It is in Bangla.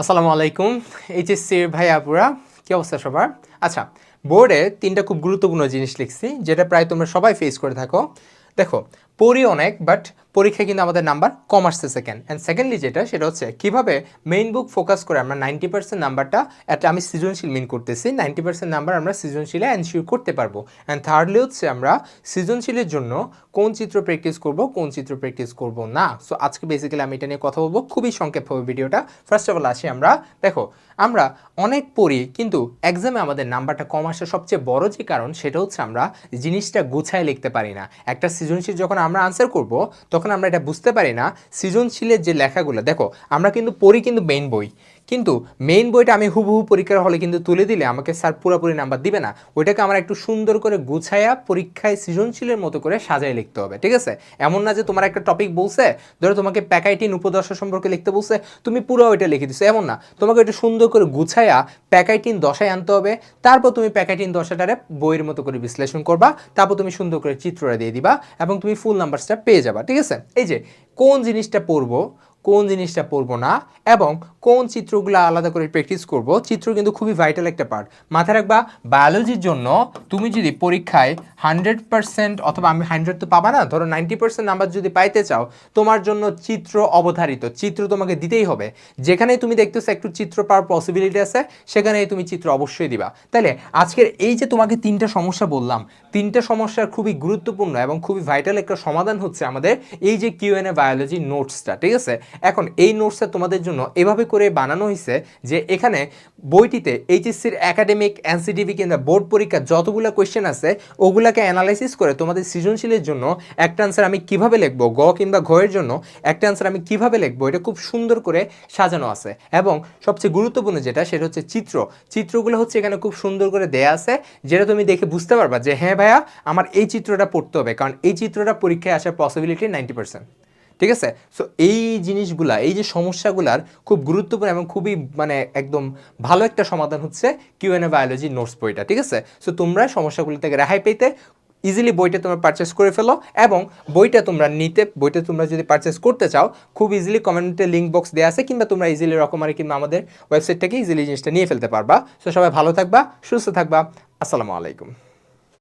আসসালামু আলাইকুম এইচএসসির ভাই আপুরা, কি অবস্থা সবার? আচ্ছা বোর্ডে তিনটা খুব গুরুত্বপূর্ণ জিনিস লিখছি, যেটা প্রায় তোমরা সবাই ফেস করে থাকো। দেখো পড়ি অনেক বাট পরীক্ষায় কিন্তু আমাদের নাম্বার কম আসছে সেকেন্ড অ্যান্ড সেকেন্ডলি যেটা, সেটা হচ্ছে কীভাবে মেইন বুক ফোকাস করে আমরা নাইনটি পার্সেন্ট নাম্বারটা একটা আমি সৃজনশীল মিন করতেছি নাইনটি পার্সেন্ট নাম্বার আমরা সৃজনশীলে এনশিওর করতে পারব। অ্যান্ড থার্ডলি হচ্ছে আমরা সৃজনশীলের জন্য কোন চিত্র প্র্যাকটিস করব, কোন চিত্র প্র্যাকটিস করব না। সো আজকে বেসিক্যালি আমি এটা নিয়ে কথা বলব, খুবই সংক্ষেপ হবে ভিডিওটা। ফার্স্ট অফ অল আসি আমরা, দেখো, আমরা অনেক পড়ি, কিন্তু এক্সামে আমাদের নাম্বারটা কম আসার সবচেয়ে বড় যে কারণ, সেটা হচ্ছে আমরা জিনিসটা গুছায় লিখতে পারি না। একটা সৃজনশীল যখন আমরা আনসার করব, তখন আমরা এটা বুঝতে পারি না। সৃজনশীলের যে লেখাগুলো, দেখো, আমরা কিন্তু পড়ি কিন্তু মেইন বই। কিন্তু মেইন বইটা আমি হুবহু পরীক্ষার হলে কিন্তু তুলে দিলে আমাকে স্যার পুরোপুরি নাম্বার দিবে না। ওইটাকে আমার একটু সুন্দর করে গুছায়া পরীক্ষায় সৃজনশীলের মতো করে সাজায় লিখতে হবে, ঠিক আছে? এমন না যে তোমার একটা টপিক বলছে, ধরো তোমাকে প্যাকাইটিন উপদর্শ সম্পর্কে লিখতে বলছে, তুমি পুরো ওইটা লিখে দিছো। এমন না, তোমাকে একটু সুন্দর করে গুছায়া প্যাকাইটিন দশায় আনতে হবে, তারপর তুমি প্যাকাইটিন দশাটারে বইয়ের মতো করে বিশ্লেষণ করবা, তারপর তুমি সুন্দর করে চিত্রটা দিয়ে দিবা এবং তুমি ফুল নাম্বারসটা পেয়ে যাবা, ঠিক আছে? এই যে কোন জিনিসটা পড়ব, কোন জিনিসটা পড়ব না এবং কোন চিত্রগুলো আলাদা করে প্র্যাকটিস করব, চিত্র কিন্তু খুবই ভাইটাল একটা পার্ট মাথায় রাখবা বায়োলজির জন্য তুমি যদি পরীক্ষায় হান্ড্রেড পার্সেন্ট অথবা আমি হান্ড্রেড তো পাবা না, ধরো নাইনটি পার্সেন্ট নাম্বার যদি পাইতে চাও, তোমার জন্য চিত্র অবধারিত, চিত্র তোমাকে দিতেই হবে। যেখানে তুমি দেখতেছো একটু চিত্র পাওয়ার পসিবিলিটি আছে, সেখানেই তুমি চিত্র অবশ্যই দিবা। তাহলে আজকের এই যে তোমাকে তিনটা সমস্যা বললাম, তিনটা সমস্যার খুবই গুরুত্বপূর্ণ এবং খুবই ভাইটাল একটা সমাধান হচ্ছে আমাদের এই যে কিউএনএ বায়োলজি নোটসটা ঠিক আছে? এখন এই নোটসটা তোমাদের জন্য এভাবে করে বানানো হয়েছে যে এখানে বইটিতে এইচএসসির একাডেমিক এনসিটিভি কিংবা বোর্ড পরীক্ষার যতগুলো কোয়েশ্চেন আছে, ওগুলাকে অ্যানালাইসিস করে তোমাদের সৃজনশীলের জন্য একটা আনসার আমি কীভাবে লিখব, গ কিংবা ঘয়ের জন্য একটা আনসার আমি কীভাবে লিখব, এটা খুব সুন্দর করে সাজানো আছে। এবং সবচেয়ে গুরুত্বপূর্ণ যেটা, সেটা হচ্ছে চিত্র। চিত্রগুলো হচ্ছে এখানে খুব সুন্দর করে দেয়া আছে, যেটা তুমি দেখে বুঝতে পারবা যে হ্যাঁ ভাইয়া, আমার এই চিত্রটা পড়তে হবে। কারণ এই চিত্রটা পরীক্ষায় আসার পসিবিলিটি নাইনটি পার্সেন্ট ঠিক আছে? সো এই জিনিসগুলা, এই যে সমস্যাগুলার খুব গুরুত্বপূর্ণ এবং খুবই মানে একদম ভালো একটা সমাধান হচ্ছে কিউএনএ বায়োলজি নোটস বইটা, ঠিক আছে? সো তোমরা সমস্যাগুলি থেকে রেহাই পেতে ইজিলি বইটা তোমরা পারচেস করে ফেলো এবং বইটা তোমরা নিতে, বইটা তোমরা যদি পারচেস করতে চাও, খুব ইজিলি কমেন্টে লিঙ্ক বক্স দেওয়া আছে, কিংবা তোমরা ইজিলি রকমারি কিংবা আমাদের ওয়েবসাইট থেকে ইজিলি জিনিসটা নিয়ে ফেলতে পারবা। সো সবাই ভালো থাকবা, সুস্থ থাকবা। আসসালামু আলাইকুম।